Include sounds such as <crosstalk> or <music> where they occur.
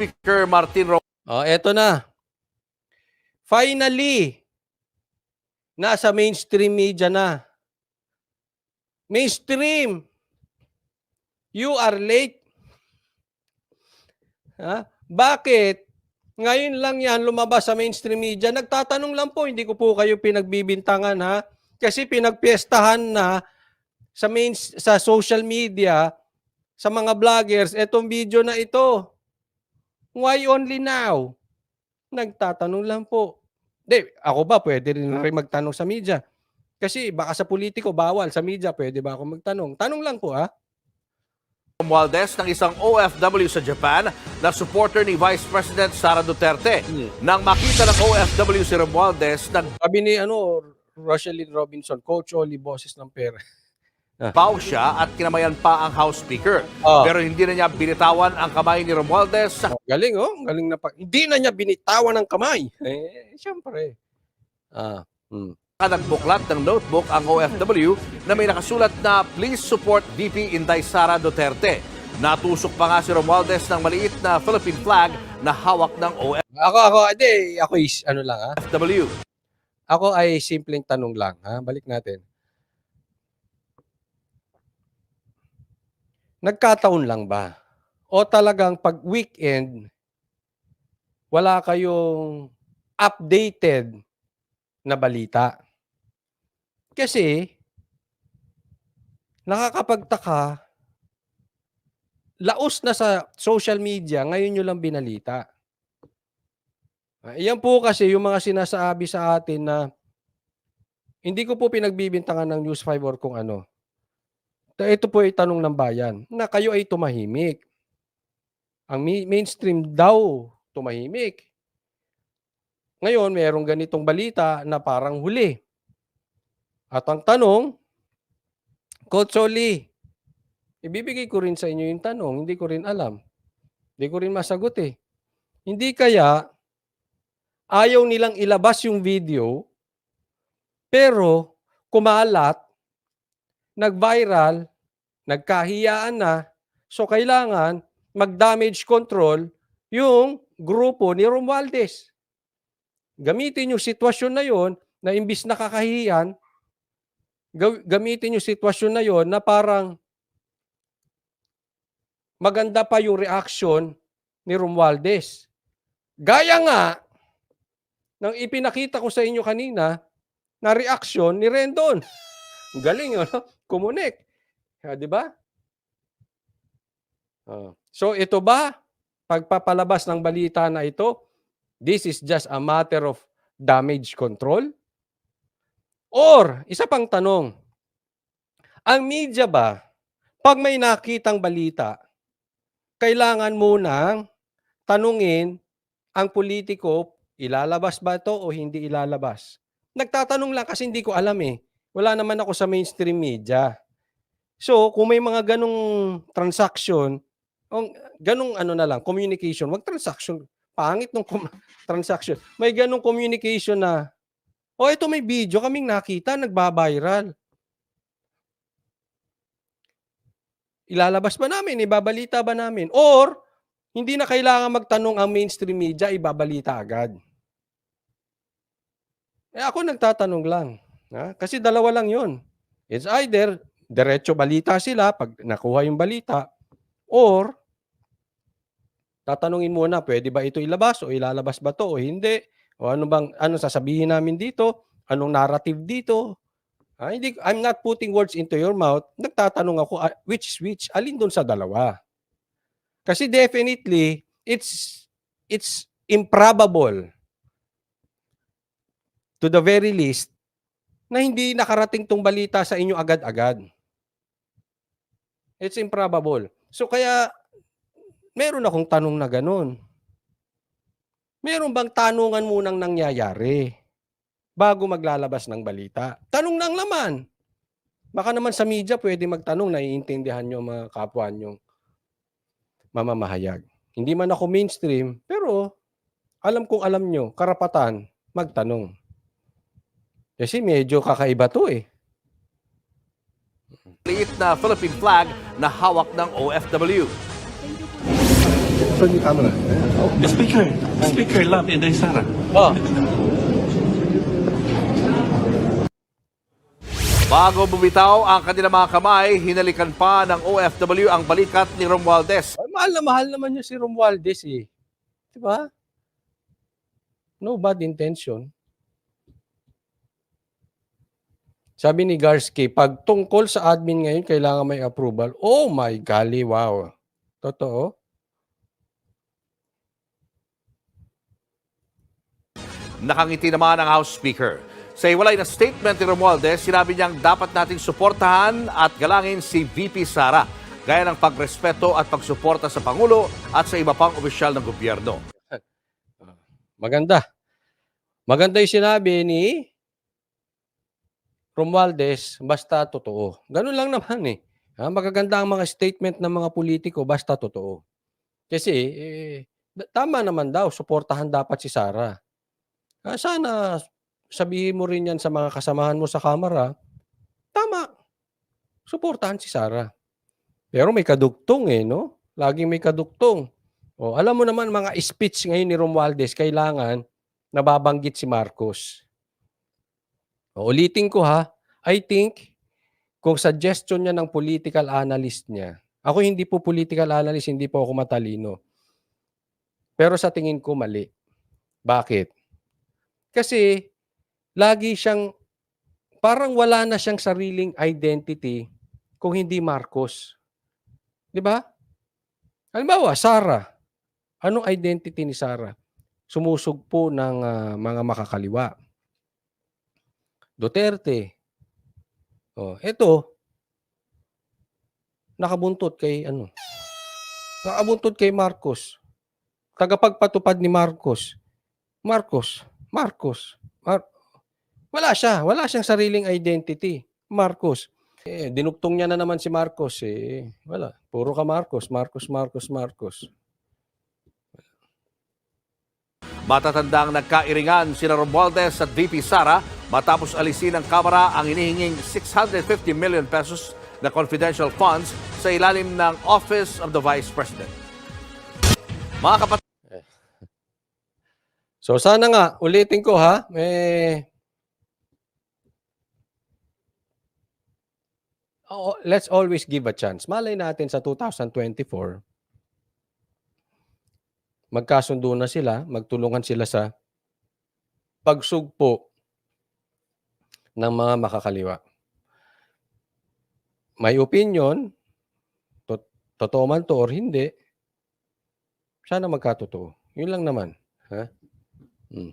Speaker Martin Ro- Oh, eto na. Finally, nasa mainstream media na. Mainstream. You are late. Ha? Bakit? Ngayon lang yan lumabas sa mainstream media. Nagtatanong lang po, hindi ko po kayo pinagbibintangan ha. Kasi pinagpiestahan na sa main, sa social media, sa mga vloggers, etong video na ito. Why only now? Nagtatanong lang po. Di, ako ba pwede rin, rin magtanong sa media? Kasi baka sa politiko bawal, sa media pwede ba ako magtanong? Tanong lang po ah. Romualdez ng isang OFW sa Japan na supporter ni Vice President Sara Duterte. Nang makita ng OFW si Romualdez, Sabi ni ano, Rochelle Robinson, Coach Oli, boses ng pera. <laughs> nagpaw siya at kinamayan pa ang House Speaker. Oh. Pero hindi na niya binitawan ang kamay ni Romualdez sa Galing oh, galing na pa. Hindi na niya binitawan ng kamay. Eh, siyempre. Ah, hmm. kanang buklat ng notebook ang OFW na may nakasulat na Please support VP Inday Sara Duterte. Natusok pa nga si Romualdez ng maliit na Philippine flag na hawak ng Ako, ako, hindi, ako is, ano lang ah. OFW. Ako ay simpleng tanong lang, ha? Balik natin. Nagkataon lang ba? O talagang pag weekend, wala kayong updated na balita? Kasi, nakakapagtaka, laos na sa social media, ngayon nyo lang binalita. Iyan po kasi yung mga sinasabi sa atin na hindi ko po pinagbibintangan ng News 5 or kung ano. Ito po ay tanong ng bayan na kayo ay tumahimik. Ang mainstream daw tumahimik. Ngayon, mayroong ganitong balita na parang huli. At ang tanong, Coach Oli, ibibigay ko rin sa inyo yung tanong, hindi ko rin alam. Hindi ko rin masagot eh. Hindi kaya ayaw nilang ilabas yung video, pero kumalat, nag-viral, nagkahiyaan na, so kailangan mag-damage control yung grupo ni Romualdez. Gamitin yung sitwasyon na yon na imbis nakakahiyan, gamitin yung sitwasyon na yon na parang maganda pa yung reaction ni Romualdez. Gaya nga nang ipinakita ko sa inyo kanina na reaksyon ni Rendon. Galing yun, no? Kumunik. Ah, di ba? Ah. so ito ba, pagpapalabas ng balita na ito, this is just a matter of damage control? Or, isa pang tanong, ang media ba, pag may nakitang balita, kailangan munang tanungin ang politiko, ilalabas ba ito o hindi ilalabas? Nagtatanong lang kasi hindi ko alam eh. Wala naman ako sa mainstream media. So, kung may mga ganong transaction, o ganong ano na lang, communication, wag transaction. Pangit ng com- <laughs> transaction. May ganong communication na, oh, ito may video kaming nakita, nagbabiral. Ilalabas ba namin? Ibabalita ba namin? Or, hindi na kailangan magtanong ang mainstream media, ibabalita agad. Eh ako nagtatanong lang. Ha? Kasi dalawa lang yon. It's either diretso balita sila pag nakuha yung balita or tatanungin muna, pwede ba ito ilabas o ilalabas ba to o hindi? O ano bang ano sasabihin namin dito? Anong narrative dito? Ah, hindi, I'm not putting words into your mouth. Nagtatanong ako, ah, which which? Alin doon sa dalawa? Kasi definitely, it's it's improbable to the very least na hindi nakarating tong balita sa inyo agad-agad. It's improbable. So kaya meron akong tanong na ganun. Meron bang tanungan munang nangyayari bago maglalabas ng balita? Tanong lang naman. Baka naman sa media pwede magtanong, naiintindihan nyo mga kapwa nyong mamamahayag. Hindi man ako mainstream, pero alam kong alam nyo, karapatan, magtanong. Kasi medyo kakaiba to eh. Liit na Philippine flag na hawak ng OFW. Turn your camera. Speaker, Speaker Love Inday Sara. Oh, Bago bumitaw ang kanilang mga kamay, hinalikan pa ng OFW ang balikat ni Romualdez. Ay, mahal na mahal naman niya si Romualdez eh. Di ba? No bad intention. Sabi ni Garski, pag tungkol sa admin ngayon, kailangan may approval. Oh my golly, wow. Totoo? Nakangiti naman ang House Speaker. Sa iwalay na statement ni Romualdez, sinabi niyang dapat nating suportahan at galangin si VP Sara gaya ng pagrespeto at pagsuporta sa Pangulo at sa iba pang opisyal ng gobyerno. Maganda. Maganda yung sinabi ni Romualdez, basta totoo. Ganun lang naman eh. Ha, magaganda ang mga statement ng mga politiko, basta totoo. Kasi, eh, tama naman daw, suportahan dapat si Sara. Ah, sana sabihin mo rin yan sa mga kasamahan mo sa kamera, tama, suportahan si Sara. Pero may kadugtong eh, no? Laging may kadugtong. O, alam mo naman mga speech ngayon ni Romualdez, kailangan nababanggit si Marcos. Ulitin ko ha, I think kung suggestion niya ng political analyst niya, ako hindi po political analyst, hindi po ako matalino. Pero sa tingin ko mali. Bakit? Kasi lagi siyang parang wala na siyang sariling identity kung hindi Marcos. 'Di ba? Halimbawa, Sara. Anong identity ni Sara? Sumusugpo ng ah, mga makakaliwa. Duterte. Oh, ito nakabuntot kay ano? Nakabuntot kay Marcos. Tagapagpatupad ni Marcos. Marcos, Marcos. Mar- wala siya, wala siyang sariling identity. Marcos. Eh, dinugtong niya na naman si Marcos eh. Wala. Puro ka Marcos, Marcos, Marcos, Marcos. Matatandang nagkairingan sina Romualdez at VP Sara matapos alisin ng Kamara ang inihinging 650 million pesos na confidential funds sa ilalim ng Office of the Vice President. Mga kapatid, So sana nga, ulitin ko ha, eh, Oo, let's always give a chance. Malay natin sa 2024, magkasundo na sila, magtulungan sila sa pagsugpo ng mga makakaliwa. May opinion, to- totoo man to or hindi, sana magkatotoo. Yun lang naman. Ha? Mm.